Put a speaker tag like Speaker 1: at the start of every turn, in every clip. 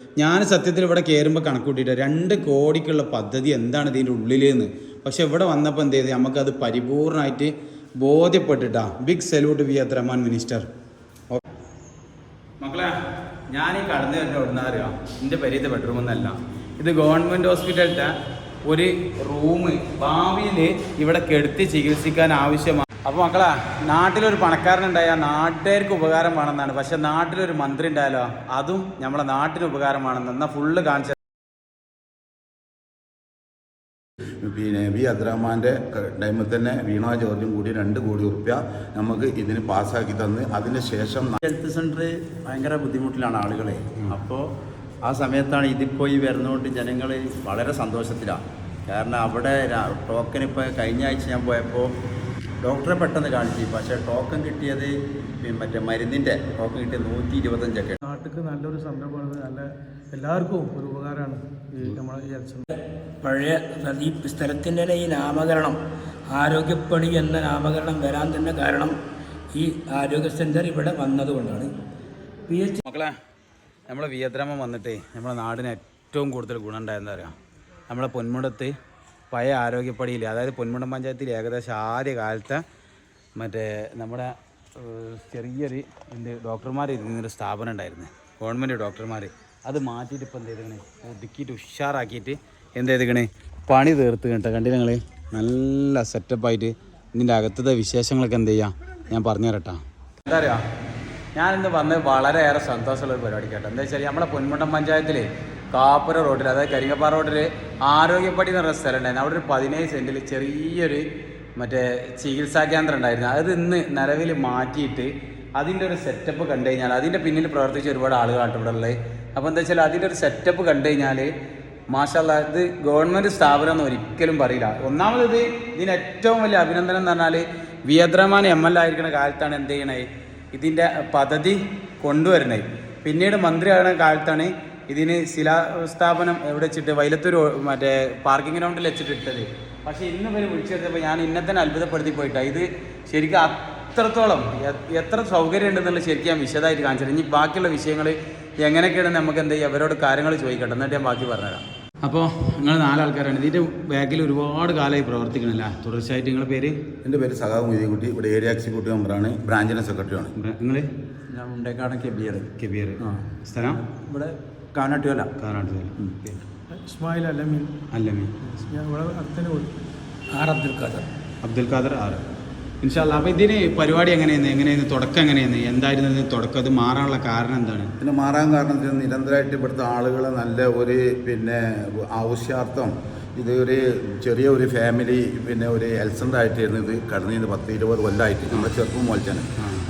Speaker 1: ഞാൻ സത്യത്തിൽ ഇവിടെ കയറുമ്പോൾ കണക്ക് കൂട്ടിയിട്ട് രണ്ട് കോടിക്കുള്ള പദ്ധതി എന്താണ് ഇതിന്റെ ഉള്ളിലെന്ന്? പക്ഷേ ഇവിടെ വന്നപ്പോൾ എന്ത് ചെയ്ത്? നമുക്കത് പരിപൂർണമായിട്ട് ബോധ്യപ്പെട്ടിട്ടാ. ബിഗ് സല്യൂട്ട് വി അത്ത് റഹ്മാൻ മിനിസ്റ്റർ മക്കളെ ഞാൻ ഈ കടന്നു വരുന്ന എവിടുന്ന അറിയാം? എന്റെ പെരീത്തെ ബെഡ്റൂം ഒന്നല്ല. ഇത് ഗവൺമെന്റ് ഹോസ്പിറ്റലിന്റെ ഒരു റൂം ഭാവിയിൽ ഇവിടെ കെടുത്തി ചികിത്സിക്കാൻ ആവശ്യമാണ് അപ്പോൾ മക്കളെ നാട്ടിലൊരു പണക്കാരനുണ്ടായാൽ നാട്ടുകാർക്ക് ഉപകാരം വേണമെന്നാണ്. പക്ഷെ നാട്ടിലൊരു മന്ത്രി ഉണ്ടായാലോ അതും നമ്മളെ നാട്ടിന് ഉപകാരമാണെന്ന്. എന്നാൽ ഫുള്ള് കാണിച്ച
Speaker 2: പിന്നെ വി അബ്ദുറഹ്മാന്റെ ടൈമിൽ തന്നെ വീണ ജോർജും കൂടി രണ്ട് കോടി റുപ്യ നമുക്ക് ഇതിന് പാസ്സാക്കി തന്ന്. അതിന് ശേഷം
Speaker 3: ഹെൽത്ത് സെന്റർ ഭയങ്കര ബുദ്ധിമുട്ടിലാണ് ആളുകളെ. അപ്പോൾ ആ സമയത്താണ് ഇതിപ്പോൾ ഈ വരുന്നതുകൊണ്ട് ജനങ്ങൾ വളരെ സന്തോഷത്തിലാണ് കാരണം അവിടെ ടോക്കൺ ഇപ്പോൾ കഴിഞ്ഞ ആഴ്ച ഞാൻ പോയപ്പോൾ ഡോക്ടറെ പെട്ടെന്ന് കാണിച്ചു. പക്ഷേ ടോക്കൺ കിട്ടിയത് മറ്റേ മരുന്നിന്റെ ടോക്കൺ കിട്ടിയത് നൂറ്റി ഇരുപത്തഞ്ചൊക്കെ
Speaker 4: നാട്ടിൽ നല്ലൊരു സംരംഭമാണ് നല്ല എല്ലാവർക്കും ഒരു ഉപകാരമാണ് ഈ നമ്മളെ
Speaker 5: പഴയ ഈ സ്ഥലത്തിന്റെ ഈ നാമകരണം ആരോഗ്യപ്പണി എന്ന നാമകരണം വരാൻ തന്നെ കാരണം ഈ ആരോഗ്യ സെന്റർ ഇവിടെ വന്നതുകൊണ്ടാണ്. പി എച്ച്
Speaker 1: മക്കളെ നമ്മളെ വിയദ്രാമം വന്നിട്ട് നമ്മുടെ നാടിന് ഏറ്റവും കൂടുതൽ ഗുണം ഉണ്ടായെന്ന് അറിയാം നമ്മളെ പൊന്മുടത്ത് പഴയ ആരോഗ്യപ്പടിയിൽ അതായത് പൊന്മുടം പഞ്ചായത്തിൽ ഏകദേശം ആദ്യ കാലത്തെ മറ്റേ നമ്മുടെ ചെറിയൊരു എന്ത് ഡോക്ടർമാർ ഇരുന്നൊരു സ്ഥാപനം ഉണ്ടായിരുന്നു. ഗവൺമെന്റ് ഡോക്ടർമാർ അത് മാറ്റിയിട്ട് ഇപ്പോൾ എന്ത് ചെയ്തേക്കണേ ഒതുക്കിയിട്ട് ഉഷാറാക്കിയിട്ട് എന്ത് ചെയ്തേക്കണേ പണി തീർത്ത് കേട്ടോ. കണ്ടില്ല നിങ്ങൾ നല്ല സെറ്റപ്പായിട്ട് ഇതിന്റെ അകത്തത്തെ വിശേഷങ്ങളൊക്കെ എന്ത് ചെയ്യാം? ഞാൻ പറഞ്ഞു തരട്ടാ എന്താ അറിയാ? ഞാനിന്ന് വന്ന് വളരെയേറെ സന്തോഷമുള്ള ഒരു പരിപാടി കേട്ടോ. എന്താ വെച്ചാൽ നമ്മളെ പൊന്മുണ്ടം പഞ്ചായത്തിൽ കാപ്പുര റോഡിൽ അതായത് കരിങ്ങപ്പാറ റോഡിൽ ആരോഗ്യപ്പടി എന്ന് പറഞ്ഞ സ്ഥലം ഉണ്ടായിരുന്നു അവിടെ ഒരു പതിനേഴ് സെന്റിൽ ചെറിയൊരു മറ്റേ ചികിത്സാ കേന്ദ്രം ഉണ്ടായിരുന്നു. അത് ഇന്ന് നിലവിൽ മാറ്റിയിട്ട് അതിന്റെ ഒരു സെറ്റപ്പ് കണ്ടു കഴിഞ്ഞാൽ അതിന്റെ പിന്നിൽ പ്രവർത്തിച്ച ഒരുപാട് ആളുകളാണ് ഇവിടെ ഉള്ളത്. അപ്പോൾ എന്താ വെച്ചാൽ അതിന്റെ ഒരു സെറ്റപ്പ് കണ്ടു കഴിഞ്ഞാൽ മാഷല്ല ഇത് ഗവൺമെന്റ് സ്ഥാപനം എന്ന് ഒരിക്കലും പറയില്ല. ഒന്നാമത് ഇത് ഇതിന് ഏറ്റവും വലിയ അഭിനന്ദനം എന്ന് പറഞ്ഞാൽ വി അബ്ദുറഹ്മാൻ എം എൽ ആയിരിക്കുന്ന കാലത്താണ് എന്ത് ചെയ്യണേ? ഇതിന്റെ പദ്ധതി കൊണ്ടുവരണേ. പിന്നീട് മന്ത്രി മന്ത്രിയാകുന്ന കാലത്താണ് ഇതിന് ശിലാസ്ഥാപനം എവിടെ വെച്ചിട്ട്? വൈലത്തൂർ മറ്റേ പാർക്കിംഗ് ഗ്രൗണ്ടിൽ വെച്ചിട്ട് ഇട്ടത്. പക്ഷേ ഇന്ന് ഇവർ വിളിച്ചെടുത്തപ്പോൾ ഞാൻ ഇന്നെ തന്നെ അത്ഭുതപ്പെടുത്തി പോയിട്ട്. ഇത് ശരിക്കും അത്രത്തോളം എത്ര സൗകര്യം ഉണ്ടെന്നുള്ള ശരിക്കും ഞാൻ വിശദമായിട്ട് കാണിച്ചത് ഇനി ബാക്കിയുള്ള വിഷയങ്ങൾ എങ്ങനെയൊക്കെയാണ് നമുക്ക് എന്ത് ചെയ്യുക അവരോട് കാര്യങ്ങൾ ചോദിക്കട്ടെ. എന്നിട്ട് ഞാൻ ബാക്കി പറഞ്ഞുതരാം. അപ്പോൾ നിങ്ങൾ നാലാൾക്കാരാണ് ഇതിന്റെ ബാക്കിൽ ഒരുപാട് കാലമായി പ്രവർത്തിക്കണില്ല? തുടർച്ചയായിട്ട് നിങ്ങളുടെ പേര്?
Speaker 2: എന്റെ പേര് സഖാവ് മൊയ്തീൻകുട്ടി. ഇവിടെ ഏരിയ എക്സിക്യൂട്ടീവ് മെമ്പറാണ്. ബ്രാഞ്ചിന്റെ സെക്രട്ടറിയാണ്.
Speaker 1: നിങ്ങൾ
Speaker 3: ഞാൻ മുണ്ടേക്കാട് കെബിയർ
Speaker 1: കെബിയർ സ്ഥലം?
Speaker 3: ഇവിടെ കാനാട്ടുകല.
Speaker 1: കാനാട്ട്
Speaker 4: ഇസ്മായിൽ ഞാൻ ഇവിടെ അടുത്തന്നെ പോയി.
Speaker 5: ആർ അബ്ദുൽ ഖാദർ.
Speaker 1: അബ്ദുൽ ഖാദർ ആർ. ഇൻഷാല്ല അപ്പോൾ ഇതിന് പരിപാടി എങ്ങനെയായിരുന്നു എങ്ങനെയായിരുന്നു തുടക്കം എങ്ങനെയായിരുന്നു എന്തായിരുന്നു ഇതിന് തുടക്കം? അത് മാറാനുള്ള കാരണം എന്താണ്?
Speaker 2: പിന്നെ മാറാൻ കാരണം നിരന്തരമായിട്ട് ഇവിടുത്തെ ആളുകൾ നല്ല ഒരു പിന്നെ ആവശ്യാർത്ഥം ഇത് ഒരു ചെറിയ ഒരു ഫാമിലി പിന്നെ ഒരു എൽസന്റ് ആയിട്ടായിരുന്നു ഇത് കടന്നിരുന്നത് പത്ത് ഇരുപത് കൊല്ലമായിട്ട് നമ്മുടെ ചെറുപ്പം മുതൽച്ചാണ്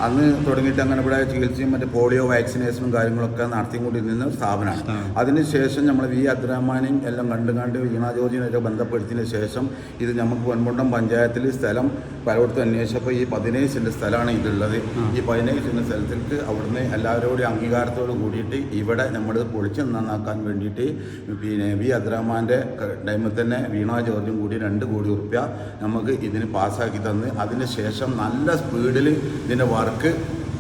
Speaker 2: അന്ന് തുടങ്ങിയിട്ട് അങ്ങനെ ഇവിടെ ചികിത്സയും മറ്റേ പോളിയോ വാക്സിനേഷനും കാര്യങ്ങളൊക്കെ നടത്തിക്കൊണ്ടിരുന്ന സ്ഥാപനമാണ്. അതിനുശേഷം നമ്മൾ വി അബ്ദുറഹ്മാനെയും എല്ലാം കണ്ടും കണ്ട് വീണ ജോർജിനെയൊക്കെ ബന്ധപ്പെടുത്തിയതിന് ശേഷം ഇത് നമുക്ക് പൊൻമുണ്ടം പഞ്ചായത്തിൽ സ്ഥലം പലയിടത്തും അന്വേഷിച്ചപ്പോൾ ഈ പതിനേഴ് സെന്റ് സ്ഥലമാണ് ഇതുള്ളത്. ഈ പതിനേഴ് സെന്റ് സ്ഥലത്തേക്ക് അവിടുന്ന് എല്ലാവരോടും അംഗീകാരത്തോട് കൂടിയിട്ട് ഇവിടെ നമ്മൾ പൊളിച്ച് നന്നാക്കാൻ വേണ്ടിയിട്ട് പിന്നെ വി അബ്ദുറഹ്മാന്റെ ടൈമിൽ തന്നെ വീണ ജോർജും കൂടി രണ്ട് കോടി റുപ്യ നമുക്ക് ഇതിന് പാസ്സാക്കി തന്ന്. അതിന് ശേഷം നല്ല സ്പീഡിൽ ഇതിന്റെ വർക്ക്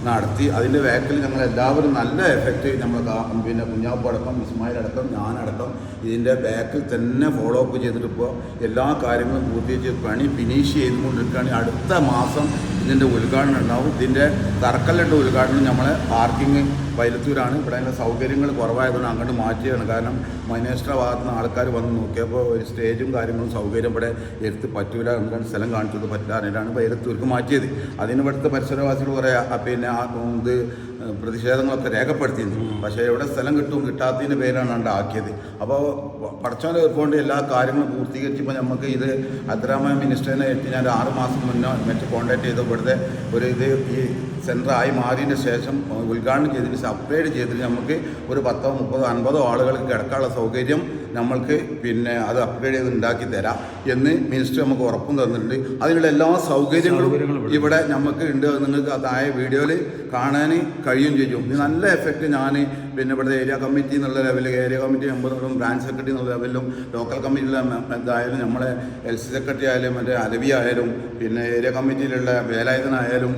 Speaker 2: നടത്തി. അതിന്റെ ബാക്കിൽ ഞങ്ങൾ എല്ലാവരും നല്ല എഫക്റ്റ് നമ്മൾ പിന്നെ പിന്നെ കുഞ്ഞാപ്പടക്കം ഇസ്മായിൽ അടക്കം ഞാനടക്കം ഇതിന്റെ ബാക്കിൽ തന്നെ ഫോളോ അപ്പ് ചെയ്തിട്ട് ഇപ്പോൾ എല്ലാ കാര്യങ്ങളും പൂർത്തീകരിച്ച് പണി ഫിനിഷ് ചെയ്തുകൊണ്ടിരിക്കുകയാണ്. അടുത്ത മാസം ഇതിന്റെ ഉദ്ഘാടനം ഉണ്ടാവും. ഇതിന്റെ തറക്കല്ലിട്ട ഉദ്ഘാടനം നമ്മൾ പാർക്കിംഗ് വൈലത്തൂരാണ്. ഇവിടെ അതിന്റെ സൗകര്യങ്ങൾ കുറവായതുകൊണ്ട് അങ്ങോട്ട് മാറ്റിയാണ് കാരണം മൈനേഷ്ട്ര ഭാഗത്ത് നിന്ന് ആൾക്കാർ വന്ന് നോക്കിയപ്പോൾ ഒരു സ്റ്റേജും കാര്യങ്ങളും സൗകര്യം ഇവിടെ എടുത്ത് പറ്റൂല. എന്താണ് സ്ഥലം കാണിച്ചത് പറ്റാനായിട്ടാണ് വൈലത്തൂർക്ക് മാറ്റിയത്. അതിന് ഇവിടുത്തെ പരിസരവാസികൾ കുറേ പിന്നെ ഇത് പ്രതിഷേധങ്ങളൊക്കെ രേഖപ്പെടുത്തിയിരുന്നു പക്ഷേ എവിടെ സ്ഥലം കിട്ടും കിട്ടാത്തതിന്റെ പേരാണ് അവിടെ ആക്കിയത്. അപ്പോൾ പടച്ചോനെ കൊണ്ട് എല്ലാ കാര്യങ്ങളും പൂർത്തീകരിച്ചപ്പോൾ നമുക്ക് ഇത് അബ്ദുറഹ്മാൻ മിനിസ്റ്ററിനെ എത്തി. ഞാൻ ആറ് മാസം മുന്നേ മറ്റ് കോൺടാക്ട് ചെയ്ത് ഇവിടുത്തെ ഒരു ഇത് ഈ സെന്ററായി മാറിയതിന് ശേഷം ഉദ്ഘാടനം ചെയ്തതിന് ശേഷം അപ്ഗ്രേഡ് ചെയ്തിട്ട് നമുക്ക് ഒരു പത്തോ മുപ്പതോ അൻപതോ ആളുകൾക്ക് കിടക്കാനുള്ള സൗകര്യം നമ്മൾക്ക് പിന്നെ അത് അപ്ഗ്രേഡ് ചെയ്ത് ഉണ്ടാക്കി തരാം എന്ന് മിനിസ്റ്റർ നമുക്ക് ഉറപ്പും തന്നിട്ടുണ്ട്. അതിനുള്ള എല്ലാ സൗകര്യങ്ങളും ഇവിടെ നമുക്ക് ഉണ്ട്. നിങ്ങൾക്ക് അതായ വീഡിയോയിൽ കാണാൻ കഴിയും ചെയ്യും. നല്ല എഫക്റ്റ് ഞാൻ പിന്നെ ഇവിടുത്തെ ഏരിയ കമ്മിറ്റി എന്നുള്ള ലെവലിൽ ഏരിയ കമ്മിറ്റി മെമ്പറുകളും ബ്രാഞ്ച് സെക്രട്ടറി എന്നുള്ള ലെവലിലും ലോക്കൽ കമ്മിറ്റിയിലെ ഇതായാലും നമ്മളെ എൽ സി സെക്രട്ടറി ആയാലും മറ്റേ അലവി ആയാലും പിന്നെ ഏരിയ കമ്മിറ്റിയിലുള്ള വേലായുധനായാലും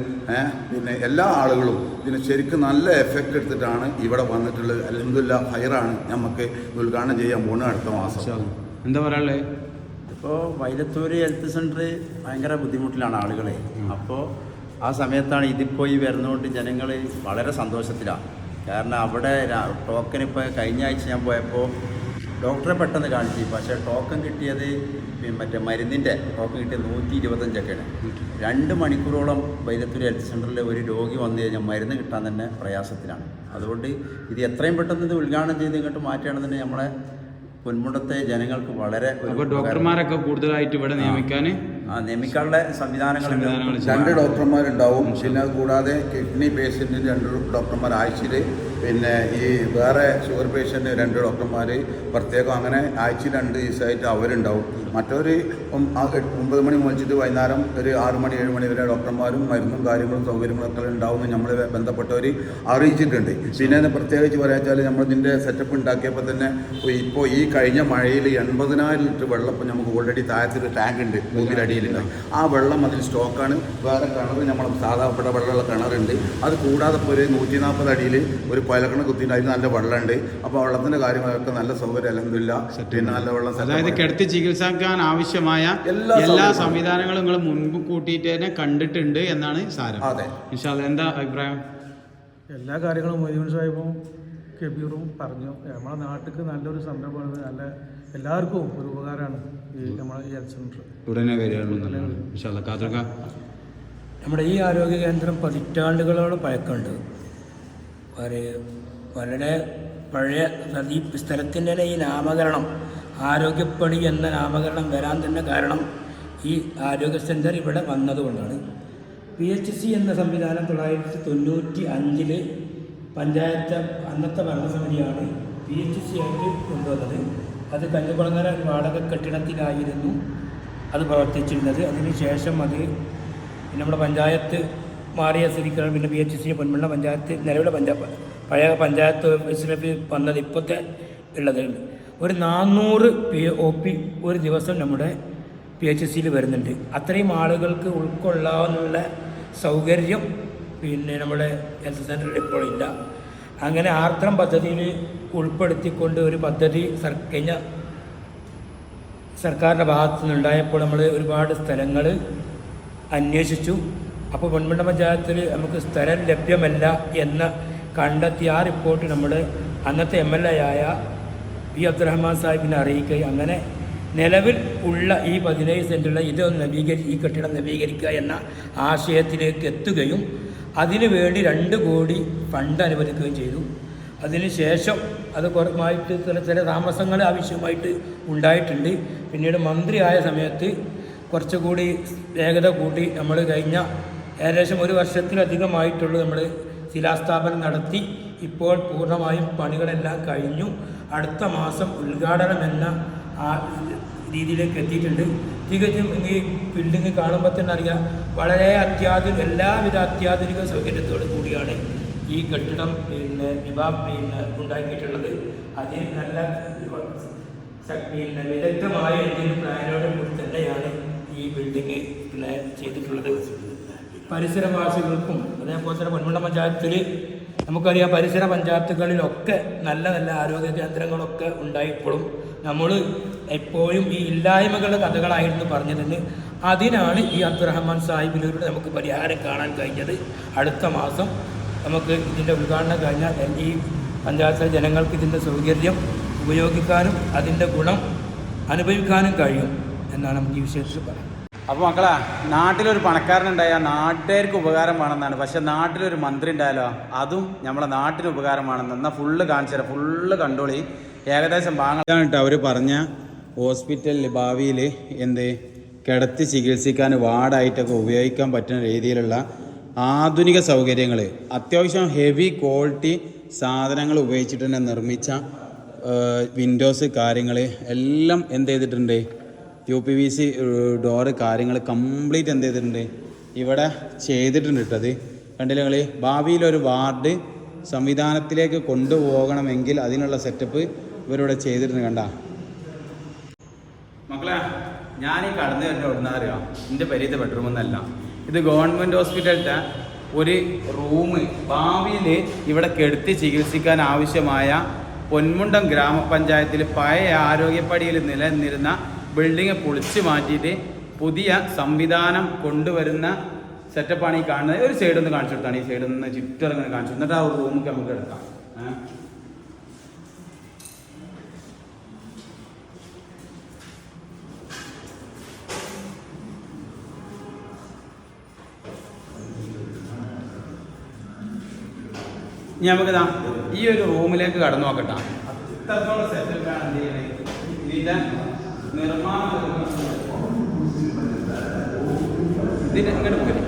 Speaker 2: പിന്നെ എല്ലാ ആളുകളും ഇതിന് ശരിക്കും നല്ല എഫക്റ്റ് എടുത്തിട്ടാണ് ഇവിടെ വന്നിട്ടുള്ളത്. അലഹമില്ല ഹൈറാണ് നമുക്ക് ഉദ്ഘാടനം ചെയ്യാൻ പോകുന്നത് അടുത്ത മാസം.
Speaker 1: എന്താ പറയാനുള്ളത്
Speaker 3: ഇപ്പോൾ വൈലത്തൂർ ഹെൽത്ത് സെന്റർ ഭയങ്കര ബുദ്ധിമുട്ടിലാണ് ആളുകളെ. അപ്പോൾ ആ സമയത്താണ് ഇതിപ്പോൾ ഈ വരുന്നതുകൊണ്ട് ജനങ്ങൾ വളരെ സന്തോഷത്തിലാണ് കാരണം അവിടെ ടോക്കൺ ഇപ്പോൾ കഴിഞ്ഞ ആഴ്ച ഞാൻ പോയപ്പോൾ ഡോക്ടറെ പെട്ടെന്ന് കാണിച്ചു. പക്ഷേ ടോക്കൺ കിട്ടിയത് മറ്റേ മരുന്നിന്റെ ടോക്കൺ കിട്ടിയത് നൂറ്റി ഇരുപത്തഞ്ചൊക്കെയാണ് രണ്ട് മണിക്കൂറോളം വൈലത്തൂർ ഹെൽത്ത് സെന്ററിൽ ഒരു രോഗി വന്നു കഴിഞ്ഞാൽ മരുന്ന് കിട്ടാൻ തന്നെ പ്രയാസത്തിലാണ്. അതുകൊണ്ട് ഇത് എത്രയും പെട്ടെന്ന് ഇത് ഉദ്ഘാടനം ചെയ്ത് ഇങ്ങോട്ട് മാറ്റുകയാണെന്നുണ്ടെങ്കിൽ നമ്മളെ പൊന്മുണ്ടത്തെ ജനങ്ങൾക്ക് വളരെ
Speaker 1: അപ്പോൾ. ഡോക്ടർമാരൊക്കെ കൂടുതലായിട്ട് ഇവിടെ നിയമിക്കാൻ
Speaker 3: നിയമിക്കാനുള്ള സംവിധാനങ്ങൾ
Speaker 2: രണ്ട് ഡോക്ടർമാരുണ്ടാവും. പിന്നെ അത് കൂടാതെ കിഡ്നി പേഷ്യന്റിന് രണ്ട് ഡോക്ടർമാർ ആഴ്ചയിൽ. പിന്നെ ഈ വേറെ ഷുഗർ പേഷ്യന്റ് രണ്ട് ഡോക്ടർമാർ. പ്രത്യേകം അങ്ങനെ ആഴ്ച രണ്ട് ദിവസമായിട്ട് അവരുണ്ടാവും. മറ്റൊരു ഒമ്പത് മണി മുതൽ വൈകുന്നേരം ഒരു ആറ് മണി ഏഴ് മണി വരെ ഡോക്ടർമാരും മരുന്നും കാര്യങ്ങളും സൗകര്യങ്ങളൊക്കെ ഉണ്ടാവുമെന്ന് നമ്മൾ ബന്ധപ്പെട്ടവർ അറിയിച്ചിട്ടുണ്ട്. പിന്നെ പ്രത്യേകിച്ച് പറയാച്ചാൽ നമ്മളിതിന്റെ സെറ്റപ്പ് ഉണ്ടാക്കിയപ്പോൾ തന്നെ ഇപ്പോൾ ഈ കഴിഞ്ഞ മഴയിൽ എൺപതിനായിരം ലിറ്റർ വെള്ളം ഇപ്പോൾ നമുക്ക് ഓൾറെഡി താഴത്തൊരു ടാങ്ക് ഉണ്ട്. ഭൂമിയുടെ അടിയിലുണ്ട് ആ വെള്ളം അതിൽ സ്റ്റോക്കാണ് വേറെ കിണർ നമ്മൾ സാധാരണ വെള്ളമുള്ള കിണറുണ്ട്. അത് കൂടാതെ ഇപ്പോൾ ഒരു നൂറ്റി നാൽപ്പത് അടിയിൽ ഒരു പലക്കണ കുത്തിയിട്ട് അതിന് നല്ല വെള്ളമുണ്ട്. അപ്പോൾ വെള്ളത്തിന്റെ കാര്യങ്ങളൊക്കെ നല്ല സൗകര്യം അലഹമില്ല പിന്നെ നല്ല വെള്ളം
Speaker 1: അതായത് കിടത്തി ചികിത്സിക്കാൻ ആവശ്യമായ
Speaker 2: എല്ലാ
Speaker 1: എല്ലാ സംവിധാനങ്ങളും നിങ്ങൾ മുൻപ് കൂട്ടിയിട്ട് തന്നെ കണ്ടിട്ടുണ്ട് എന്നാണ് സാരം.
Speaker 2: അതെ.
Speaker 1: എന്താ അഭിപ്രായം?
Speaker 4: എല്ലാ കാര്യങ്ങളും മൊയ്തീൻ സാഹിബും കബീറും പറഞ്ഞു. നമ്മുടെ നാട്ടിൽ നല്ലൊരു സംരംഭമാണ്. നല്ല എല്ലാവർക്കും ഒരു ഉപകാരമാണ് ഈ നമ്മുടെ ഈ ഹെൽത്ത് സെന്റർ
Speaker 1: ഉടനെ കാത്തിർക്ക
Speaker 5: നമ്മുടെ ഈ ആരോഗ്യ കേന്ദ്രം പതിറ്റാണ്ടുകളോളം പഴക്കമുണ്ട്. ഒരു വളരെ പഴയ ഈ സ്ഥലത്തിന്റെ തന്നെ ഈ നാമകരണം ആരോഗ്യപ്പണി എന്ന നാമകരണം വരാൻ തന്നെ കാരണം ഈ ആരോഗ്യ സെന്റർ ഇവിടെ വന്നതുകൊണ്ടാണ്. പി എച്ച് സി എന്ന സംവിധാനം തൊള്ളായിരത്തി തൊണ്ണൂറ്റി അഞ്ചിൽ പഞ്ചായത്ത് അന്നത്തെ ഭരണസമിതിയാണ് പി എച്ച് സി ആയിട്ട് കൊണ്ടുവന്നത്. അത് കഞ്ഞിക്കുളങ്ങര വാടക കെട്ടിടത്തിലായിരുന്നു അത് പ്രവർത്തിച്ചിരുന്നത്. അതിനുശേഷം അത് നമ്മുടെ പഞ്ചായത്ത് മാറിയ സ്ഥിതിക്കാണ് പിന്നെ P H C Ponmulla panchayat നിലവിലെ പഞ്ചായത്ത് പഴയ പഞ്ചായത്ത് ഓഫീസിലേക്ക് വന്നത് ഇപ്പോഴത്തെ ഉള്ളതുണ്ട് ഒരു നാനൂറ് പി ഒ പി ഒരു ദിവസം നമ്മുടെ പി എച്ച് സിയിൽ വരുന്നുണ്ട്. അത്രയും ആളുകൾക്ക് ഉൾക്കൊള്ളാവുന്ന സൗകര്യം പിന്നെ നമ്മുടെ ഹെൽത്ത് സെന്ററിൽ ഇപ്പോഴില്ല. അങ്ങനെ ആർദ്രം പദ്ധതിയിൽ ഉൾപ്പെടുത്തിക്കൊണ്ട് ഒരു പദ്ധതി സർ കഴിഞ്ഞ സർക്കാരിന്റെ ഭാഗത്തു നിന്നുണ്ടായപ്പോൾ നമ്മൾ ഒരുപാട് സ്ഥലങ്ങൾ അന്വേഷിച്ചു. അപ്പോൾ പൊന്മുണ്ട പഞ്ചായത്തിൽ നമുക്ക് സ്ഥലം ലഭ്യമല്ല എന്ന് കണ്ടെത്തിയ ആ റിപ്പോർട്ട് നമ്മൾ അന്നത്തെ എം എൽ എ ആയ വി അബ്ദുറഹ്മാൻ സാഹിബിനെ അറിയിക്കുകയും അങ്ങനെ നിലവിൽ ഉള്ള ഈ പതിനേഴ് സെന്റുള്ള ഇത് നവീകരി ഈ കെട്ടിടം നവീകരിക്കുക എന്ന ആശയത്തിലേക്ക് എത്തുകയും അതിനുവേണ്ടി രണ്ട് കോടി ഫണ്ട് അനുവദിക്കുകയും ചെയ്തു. അതിനുശേഷം അത് കുറമായിട്ട് ചില ചില താമസങ്ങൾ ആവശ്യമായിട്ട് ഉണ്ടായിട്ടുണ്ട്. പിന്നീട് മന്ത്രിയായ സമയത്ത് കുറച്ചുകൂടി വേഗത കൂട്ടി നമ്മൾ കഴിഞ്ഞ ഏകദേശം ഒരു വർഷത്തിലധികമായിട്ടുള്ളൂ നമ്മൾ ശിലാസ്ഥാപനം നടത്തി. ഇപ്പോൾ പൂർണമായും പണികളെല്ലാം കഴിഞ്ഞു. അടുത്ത മാസം ഉദ്ഘാടനം എന്ന ആ രീതിയിലേക്ക് എത്തിയിട്ടുണ്ട്. തികച്ചും ഈ ബിൽഡിങ് കാണുമ്പോൾ തന്നെ അറിയാം വളരെ അത്യാധുനിക എല്ലാവിധ അത്യാധുനിക സൗകര്യത്തോടു കൂടിയാണ് ഈ കെട്ടിടം പിന്നെ വിവാ പിന്നെ ഉണ്ടാക്കിയിട്ടുള്ളത്. അതിൽ നല്ല പിന്നെ വിദഗ്ധമായ എന്തെങ്കിലും പ്ലാനോട് കൂടി തന്നെയാണ് ഈ ബിൽഡിങ് പിന്നെ ചെയ്തിട്ടുള്ളത്. പരിസരവാസികൾക്കും അതേപോലെ തന്നെ പൊന്മുണ്ട പഞ്ചായത്തിൽ നമുക്കറിയാം പരിസര പഞ്ചായത്തുകളിലൊക്കെ നല്ല നല്ല ആരോഗ്യ കേന്ദ്രങ്ങളൊക്കെ ഉണ്ടായിപ്പോഴും നമ്മൾ എപ്പോഴും ഈ ഇല്ലായ്മകളുടെ കഥകളായിരുന്നു പറഞ്ഞതെന്ന് അതിനാണ് ഈ അബ്ദുറഹ്മാൻ സാഹിബിലൂടെ നമുക്ക് പരിഹാരം കാണാൻ കഴിഞ്ഞത്. അടുത്ത മാസം നമുക്ക് ഇതിന്റെ ഉദ്ഘാടനം കഴിഞ്ഞാൽ ഈ പഞ്ചായത്തിലെ ജനങ്ങൾക്ക് ഇതിന്റെ സൗകര്യം ഉപയോഗിക്കാനും അതിന്റെ ഗുണം അനുഭവിക്കാനും കഴിയും എന്നാണ് നമുക്ക് ഈ വിഷയത്തിൽ പറയാം
Speaker 1: അപ്പോൾ മക്കളാ നാട്ടിലൊരു പണക്കാരനുണ്ടായ നാട്ടുകാർക്ക് ഉപകാരം വേണമെന്നാണ്. പക്ഷെ നാട്ടിലൊരു മന്ത്രി ഉണ്ടായാലോ അതും നമ്മളെ നാട്ടിന് ഉപകാരമാണെന്ന് എന്നാൽ ഫുള്ള് കാണിച്ചു തരാം ഫുള്ള് കണ്ടോളി. ഏകദേശം കേട്ടോ അവർ പറഞ്ഞ ഹോസ്പിറ്റലിൽ ഭാവിയിൽ എന്ത് കിടത്തി ചികിത്സിക്കാൻ വാർഡായിട്ടൊക്കെ ഉപയോഗിക്കാൻ പറ്റുന്ന രീതിയിലുള്ള ആധുനിക സൗകര്യങ്ങൾ അത്യാവശ്യം ഹെവി ക്വാളിറ്റി സാധനങ്ങൾ ഉപയോഗിച്ചിട്ട് തന്നെ നിർമ്മിച്ച വിൻഡോസ് കാര്യങ്ങൾ എല്ലാം എന്ത് ചെയ്തിട്ടുണ്ട്? U P V C door കാര്യങ്ങൾ കംപ്ലീറ്റ് എന്ത് ചെയ്തിട്ടുണ്ട്? ഇവിടെ ചെയ്തിട്ടുണ്ട് കേട്ടത് കണ്ടില്ല നിങ്ങൾ ഭാവിയിലൊരു വാർഡ് സംവിധാനത്തിലേക്ക് കൊണ്ടുപോകണമെങ്കിൽ അതിനുള്ള സെറ്റപ്പ് ഇവരിവിടെ ചെയ്തിട്ടുണ്ട് കണ്ട. മക്കളെ ഞാൻ ഈ കടന്നു വരുന്ന എവിടുന്ന അറിയാം? എന്റെ പെരീത്തെ ബെഡ്റൂം എന്നല്ല. ഇത് ഗവൺമെന്റ് ഹോസ്പിറ്റലിന്റെ ഒരു റൂം ഭാവിയിൽ ഇവിടെ കെടുത്തി ചികിത്സിക്കാൻ ആവശ്യമായ പൊന്മുണ്ടം ഗ്രാമപഞ്ചായത്തിൽ പഴയ ആരോഗ്യപ്പടിയിൽ നിലനിന്നിരുന്ന ബിൽഡിങ് പൊളിച്ചു മാറ്റിയിട്ട് പുതിയ സംവിധാനം കൊണ്ടുവരുന്ന സെറ്റപ്പാണ് ഈ കാണുന്നത്. ഒരു സൈഡിൽ നിന്ന് കാണിച്ചു കൊടുത്താണ്. ഈ സൈഡിൽ നിന്ന് ചുറ്റിറങ്ങനെ കാണിച്ചു എന്നിട്ട് ആ റൂമൊക്കെ നമുക്ക് എടുക്കാം. ഏഹ് നമുക്ക് നമുക്കിതാ ഈ ഒരു റൂമിലേക്ക് കടന്നു നോക്കട്ടെ. അത്രത്തോളം സെറ്റപ്പാണ് എന്ത് ചെയ്യണേ? ഇതിന്റെ നിർമ്മാണം ഇതിന്റെ ഇങ്ങോട്ട് പോയി.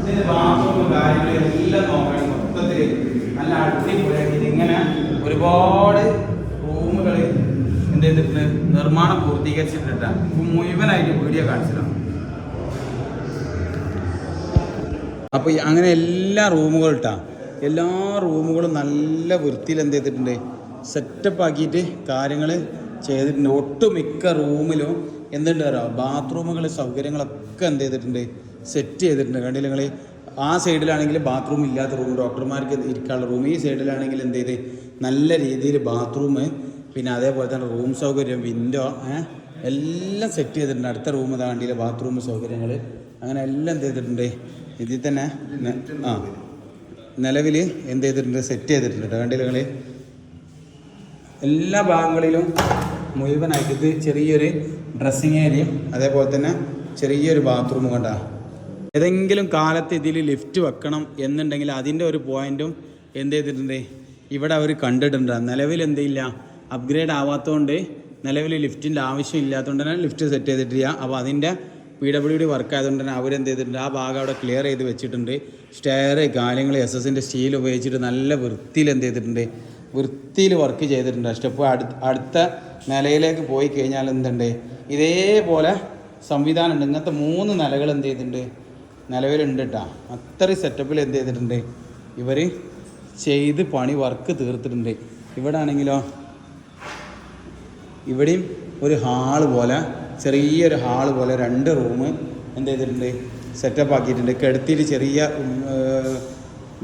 Speaker 1: ഇതിന്റെ ബാത്റൂമും കാര്യങ്ങളും എല്ലാം നോക്കണം മൊത്തത്തിൽ നല്ല അടിപൊളിയാക്കി ഇതിങ്ങനെ ഒരുപാട് റൂമുകൾ എന്ത് ചെയ്തിട്ടുണ്ട്? നിർമ്മാണം പൂർത്തീകരിച്ചിട്ടുണ്ട്. മുഴുവനായിട്ട് വീഡിയോ കാണിച്ചിട്ടാണ് അപ്പോൾ അങ്ങനെ എല്ലാ റൂമുകളും എല്ലാ റൂമുകളും നല്ല വൃത്തിയിൽ എന്ത് ചെയ്തിട്ടുണ്ട്? സെറ്റപ്പ് ആക്കിയിട്ട് കാര്യങ്ങൾ ചെയ്തിട്ടുണ്ട്. ഒട്ടുമിക്ക റൂമിലും എന്തുണ്ട് അറിയാം? ബാത്റൂമുകൾ സൗകര്യങ്ങളൊക്കെ എന്ത് ചെയ്തിട്ടുണ്ട്? സെറ്റ് ചെയ്തിട്ടുണ്ട്. കണ്ടില്ല നിങ്ങൾ ആ സൈഡിലാണെങ്കിൽ ബാത്റൂം ഇല്ലാത്ത റൂം ഡോക്ടർമാർക്ക് ഇരിക്കാനുള്ള റൂം ഈ സൈഡിലാണെങ്കിൽ എന്ത് ചെയ്ത്? നല്ല രീതിയിൽ ബാത്റൂം പിന്നെ അതേപോലെ തന്നെ റൂം സൗകര്യം വിൻഡോ എല്ലാം സെറ്റ് ചെയ്തിട്ടുണ്ട്. അടുത്ത റൂം ഇതാ കണ്ടില്ല? ബാത്റൂം സൗകര്യങ്ങൾ അങ്ങനെ എല്ലാം എന്ത് ചെയ്തിട്ടുണ്ട്? ഇതിൽ തന്നെ ആ. നിലവിൽ എന്ത് ചെയ്തിട്ടുണ്ട്? സെറ്റ് ചെയ്തിട്ടുണ്ട് കണ്ടില്ല നിങ്ങൾ എല്ലാ ഭാഗങ്ങളിലും മുഴുവനായിട്ട് ഇത് ചെറിയൊരു ഡ്രസ്സിങ് ഏരിയ അതേപോലെ തന്നെ ചെറിയൊരു ബാത്റൂം കണ്ട. ഏതെങ്കിലും കാലത്ത് ഇതിൽ ലിഫ്റ്റ് വെക്കണം എന്നുണ്ടെങ്കിൽ അതിന്റെ ഒരു പോയിന്റും എന്ത് ചെയ്തിട്ടുണ്ട്? ഇവിടെ അവർ കണ്ടിട്ടുണ്ട്. നിലവിൽ എന്തില്ല അപ്ഗ്രേഡ് ആവാത്തതുകൊണ്ട് നിലവിൽ ലിഫ്റ്റിന്റെ ആവശ്യം ഇല്ലാത്തതുകൊണ്ട് തന്നെ ലിഫ്റ്റ് സെറ്റ് ചെയ്തിട്ടില്ല. അപ്പോൾ അതിന്റെ പി ഡബ്ല്യു ഡി വർക്ക് ആയതുകൊണ്ട് തന്നെ അവരെന്ത് ചെയ്തിട്ടുണ്ട് ആ ഭാഗം അവിടെ ക്ലിയർ ചെയ്ത് വെച്ചിട്ടുണ്ട്. സ്റ്റെയർ കാര്യങ്ങൾ എസ് എസിന്റെ സ്റ്റീൽ ഉപയോഗിച്ചിട്ട് നല്ല വൃത്തിയിൽ എന്ത് ചെയ്തിട്ടുണ്ട് വൃത്തിയിൽ വർക്ക് ചെയ്തിട്ടുണ്ട്. സ്റ്റെപ്പ് അടുത്ത അടുത്ത നിലയിലേക്ക് പോയി കഴിഞ്ഞാൽ എന്തുണ്ട്? ഇതേപോലെ സംവിധാനം ഉണ്ട് ഇങ്ങനത്തെ മൂന്ന് നിലകൾ എന്ത് ചെയ്തിട്ടുണ്ട് നിലവിലുണ്ട് കേട്ടോ അത്രയും സെറ്റപ്പിൽ എന്ത് ചെയ്തിട്ടുണ്ട് ഇവർ ചെയ്ത് പണി വർക്ക് തീർത്തിട്ടുണ്ട്. ഇവിടെ ആണെങ്കിലോ ഇവിടെയും ഒരു ഹാൾ പോലെ ചെറിയൊരു ഹാൾ പോലെ രണ്ട് റൂം എന്ത് ചെയ്തിട്ടുണ്ട്? സെറ്റപ്പ് ആക്കിയിട്ടുണ്ട്. കിടത്തിയിട്ട് ചെറിയ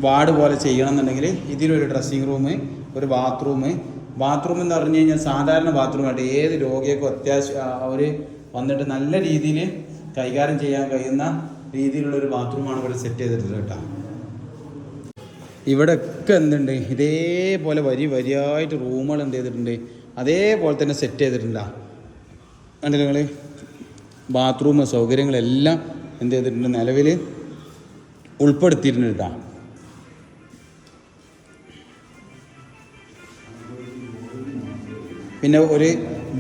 Speaker 1: വാർഡ് പോലെ ചെയ്യണം എന്നുണ്ടെങ്കിൽ ഇതിലൊരു ഡ്രസ്സിങ് റൂം ഒരു ബാത്റൂം ബാത്റൂം എന്ന് പറഞ്ഞു കഴിഞ്ഞാൽ സാധാരണ ബാത്റൂം ആയിട്ട് ഏത് രോഗിയൊക്കെ അത്യാവശ്യം അവർ വന്നിട്ട് നല്ല രീതിയിൽ കൈകാര്യം ചെയ്യാൻ കഴിയുന്ന രീതിയിലുള്ള ഒരു ബാത്റൂമാണ് ഇവിടെ സെറ്റ് ചെയ്തിട്ടുള്ളത് കേട്ടോ. ഇവിടെ ഒക്കെ എന്തുണ്ട്? ഇതേപോലെ വരി വരിയായിട്ട് റൂമുകൾ എന്ത് ചെയ്തിട്ടുണ്ട്? അതേപോലെ തന്നെ സെറ്റ് ചെയ്തിട്ടുണ്ടാ? കണ്ടില്ല നിങ്ങൾ ബാത്റൂം സൗകര്യങ്ങളെല്ലാം എന്ത് ചെയ്തിട്ടുണ്ട്? നിലവിൽ ഉൾപ്പെടുത്തിയിട്ടുണ്ട് കേട്ടോ പിന്നെ ഒരു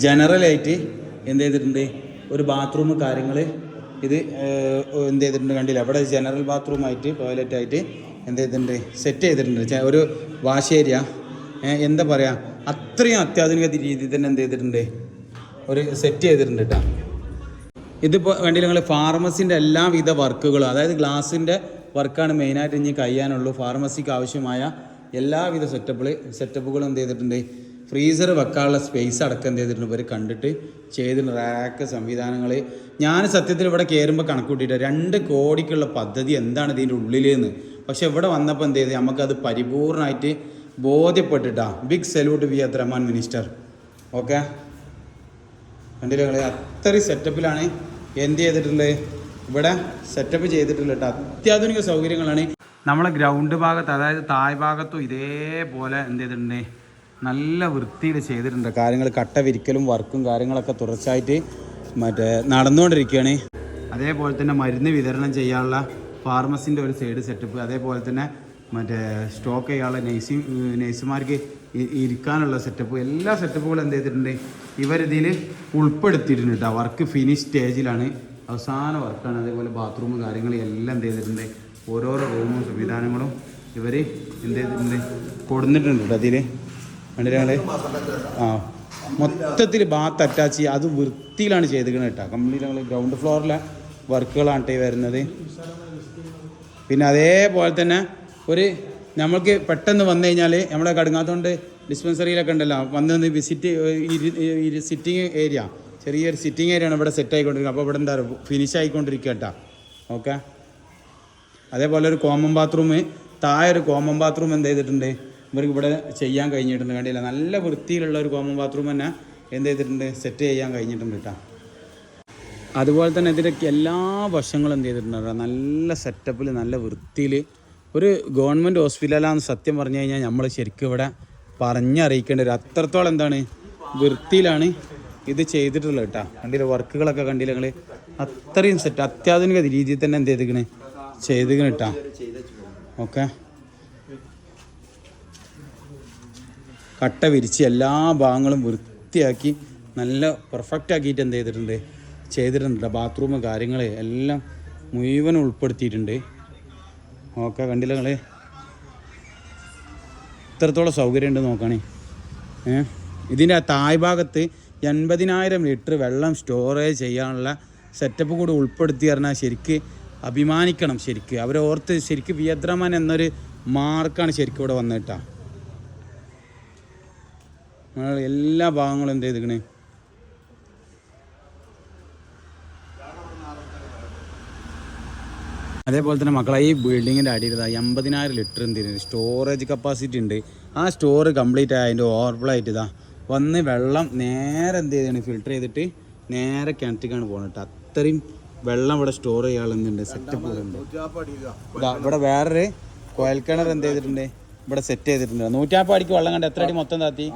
Speaker 1: ജനറലായിട്ട് എന്ത് ചെയ്തിട്ടുണ്ട്? ഒരു ബാത്റൂം കാര്യങ്ങൾ ഇത് എന്ത് ചെയ്തിട്ടുണ്ട് കണ്ടില്ല? അവിടെ ജനറൽ ബാത്റൂമായിട്ട് ടോയ്ലറ്റായിട്ട് എന്ത് ചെയ്തിട്ടുണ്ട്? സെറ്റ് ചെയ്തിട്ടുണ്ട്. ഒരു വാഷ് ഏരിയ എന്താ പറയുക അത്രയും അത്യാധുനിക രീതിയിൽ തന്നെ എന്ത് ചെയ്തിട്ടുണ്ട്? ഒരു സെറ്റ് ചെയ്തിട്ടുണ്ട് കേട്ടോ ഇതിപ്പോൾ വേണ്ടി നിങ്ങൾ ഫാർമസിന്റെ എല്ലാവിധ വർക്കുകളും അതായത് ഗ്ലാസിന്റെ വർക്കാണ് മെയിനായിട്ട് ഇനി കഴിയാനുള്ളൂ. ഫാർമസിക്ക് ആവശ്യമായ എല്ലാവിധ സെറ്റപ്പ് സെറ്റപ്പുകളും എന്ത് ചെയ്തിട്ടുണ്ട്? ഫ്രീസർ വെക്കാനുള്ള സ്പേസ് അടക്കം എന്ത് ചെയ്തിട്ടുണ്ട്? ഇവർ കണ്ടിട്ട് ചെയ്തിട്ടുണ്ട്. റാക്ക് സംവിധാനങ്ങൾ ഞാൻ സത്യത്തിൽ ഇവിടെ കയറുമ്പോൾ കണക്ക് കൂട്ടിയിട്ട്. രണ്ട് കോടിക്കുള്ള പദ്ധതി എന്താണ് ഇതിന്റെ ഉള്ളിലെന്ന്? പക്ഷേ ഇവിടെ വന്നപ്പോൾ എന്ത് ചെയ്ത്? നമുക്കത് പരിപൂർണമായിട്ട് ബോധ്യപ്പെട്ടിട്ടാ. Big salute V Abdurahiman minister okay കണ്ടില്ല അത്രയും സെറ്റപ്പിലാണ് എന്ത് ചെയ്തിട്ടുള്ളത്? ഇവിടെ സെറ്റപ്പ് ചെയ്തിട്ടുള്ളത് കേട്ടോ. അത്യാധുനിക സൗകര്യങ്ങളാണ്. നമ്മളെ ഗ്രൗണ്ട് ഭാഗത്ത് അതായത് തായ് ഭാഗത്തും ഇതേപോലെ എന്ത് ചെയ്തിട്ടുണ്ട്? നല്ല വൃത്തിയിൽ ചെയ്തിട്ടുണ്ട്. കാര്യങ്ങൾ കട്ട വിരിക്കലും വർക്കും കാര്യങ്ങളൊക്കെ തുടർച്ചയായിട്ട് മറ്റേ നടന്നുകൊണ്ടിരിക്കുകയാണ്. അതേപോലെ തന്നെ മരുന്ന് വിതരണം ചെയ്യാനുള്ള ഫാർമസിന്റെ ഒരു സൈഡ് സെറ്റപ്പ് അതേപോലെ തന്നെ മറ്റേ സ്റ്റോക്ക് ചെയ്യാനുള്ള നഴ്സിംഗ് നഴ്സുമാർക്ക് ഇരിക്കാനുള്ള സെറ്റപ്പ് എല്ലാ സെറ്റപ്പുകളും എന്ത് ചെയ്തിട്ടുണ്ട്? ഇവരിതിൽ ഉൾപ്പെടുത്തിയിട്ടുണ്ട് കേട്ടോ വർക്ക് ഫിനിഷ് സ്റ്റേജിലാണ് അവസാന വർക്കാണ് അതേപോലെ ബാത്റൂം കാര്യങ്ങൾ എല്ലാം എന്ത് ചെയ്തിട്ടുണ്ട്. ഓരോരോ റൂമും സംവിധാനങ്ങളും ഇവർ എന്ത് ചെയ്തിട്ടുണ്ട്? കൊടുത്തിട്ടുണ്ട് അതിൽ കണ്ടില്ലേ ആ. മൊത്തത്തിൽ ബാത്ത് അറ്റാച്ച് ചെയ്യുക അത് വൃത്തിയിലാണ് ചെയ്തിരിക്കുന്നത് കേട്ടോ കംപ്ലീറ്റ് ഞങ്ങൾ ഗ്രൗണ്ട് ഫ്ലോറിലെ വർക്കുകളാണ് കേട്ടോ വരുന്നത്. പിന്നെ അതേപോലെ തന്നെ ഒരു നമ്മൾക്ക് പെട്ടെന്ന് വന്നു കഴിഞ്ഞാൽ നമ്മളെ കടുങ്ങാത്തോണ്ട് ഡിസ്പെൻസറിയിലൊക്കെ ഉണ്ടല്ലോ. വന്ന് വിസിറ്റ് സിറ്റിംഗ് ഏരിയ ചെറിയൊരു സിറ്റിംഗ് ഏരിയ ആണ് ഇവിടെ സെറ്റ് ആയിക്കൊണ്ടിരിക്കുന്നത്. അപ്പോൾ ഇവിടെ എന്താ ഫിനിഷ് ആയിക്കൊണ്ടിരിക്കുക കേട്ടോ. ഓക്കെ അതേപോലെ ഒരു കോമൺ ബാത്റൂം താഴെ ഒരു കോമൺ ബാത്റൂം എന്ത് ചെയ്തിട്ടുണ്ട്? ഇവർക്ക് ഇവിടെ ചെയ്യാൻ കഴിഞ്ഞിട്ടുണ്ട്. കണ്ടില്ല? നല്ല വൃത്തിയിലുള്ള ഒരു കോമൺ ബാത്റൂം തന്നെ എന്ത് ചെയ്തിട്ടുണ്ട്? സെറ്റ് ചെയ്യാൻ കഴിഞ്ഞിട്ടുണ്ട് കേട്ടോ. അതുപോലെ തന്നെ ഇതിന്റെ എല്ലാ വശങ്ങളും എന്ത് ചെയ്തിട്ടുണ്ട്? നല്ല സെറ്റപ്പിൽ നല്ല വൃത്തിയിൽ ഒരു ഗവൺമെന്റ് ഹോസ്പിറ്റലാന്ന് സത്യം പറഞ്ഞു കഴിഞ്ഞാൽ നമ്മൾ ശരിക്കും ഇവിടെ പറഞ്ഞറിയിക്കേണ്ട ഒരു അത്രത്തോളം എന്താണ് വൃത്തിയിലാണ് ഇത് ചെയ്തിട്ടുള്ളത് കേട്ടോ. കണ്ടില്ല വർക്കുകളൊക്കെ കണ്ടില്ല നിങ്ങൾ അത്രയും സെറ്റ് അത്യാധുനിക രീതിയിൽ തന്നെ എന്ത് ചെയ്തിക്കണ് ചെയ്തിക്കണ് കേട്ടോ. ഓക്കെ. കട്ട വിരിച്ച് എല്ലാ ഭാഗങ്ങളും വൃത്തിയാക്കി നല്ല പെർഫെക്റ്റ് ആക്കിയിട്ട് എന്ത് ചെയ്തിട്ടുണ്ട്? ചെയ്തിട്ടുണ്ട് ബാത്റൂം കാര്യങ്ങൾ എല്ലാം മുഴുവൻ ഉൾപ്പെടുത്തിയിട്ടുണ്ട്. ഓക്കെ കണ്ടില്ല നിങ്ങൾ ഇത്രത്തോളം സൗകര്യം ഉണ്ട് നോക്കണേ ഇതിന്റെ തായ് ഭാഗത്ത് എൺപതിനായിരം ലിറ്റർ വെള്ളം സ്റ്റോറേജ് ചെയ്യാനുള്ള സെറ്റപ്പ് കൂടി ഉൾപ്പെടുത്തി പറഞ്ഞാൽ ശരിക്ക് അഭിമാനിക്കണം ശരിക്ക്. അവരെ ഓർത്ത് ശരിക്ക് വിയദ്രമൻ എന്നൊരു മാർക്കാണ് ശരിക്കും ഇവിടെ വന്നിട്ടാ. എല്ലാ ഭാഗങ്ങളും എന്ത് ചെയ്തിക്കണേ അതേപോലെ തന്നെ മക്കളെ ഈ ബിൽഡിങ്ങിന്റെ അടിയിൽ അമ്പതിനായിരം എൺപതിനായിരം ലിറ്റർ എന്ത് ചെയ്യുന്നത് സ്റ്റോറേജ് കപ്പാസിറ്റി ഉണ്ട്. ആ സ്റ്റോർ കംപ്ലീറ്റ് ആയ അതിന്റെ ഓവർഫ്ലോ ആയിട്ട് ഇതാ വന്ന് വെള്ളം നേരെ എന്ത് ചെയ്താണ്? ഫിൽട്ടർ ചെയ്തിട്ട് നേരെ കിണറ്റിക്കാണ് പോകുന്നത് അത്രയും വെള്ളം ഇവിടെ സ്റ്റോർ ചെയ്യാളുന്നുണ്ട് സെറ്റപ്പ് ഇവിടെ വേറൊരു കോയൽ കിണർ എന്ത് ചെയ്തിട്ടുണ്ട്? ഇവിടെ സെറ്റ് ചെയ്തിട്ടുണ്ട്. നൂറ്റാപ്പടിക്ക് വെള്ളം കണ്ട് എത്ര അടി മൊത്തം താത്തി?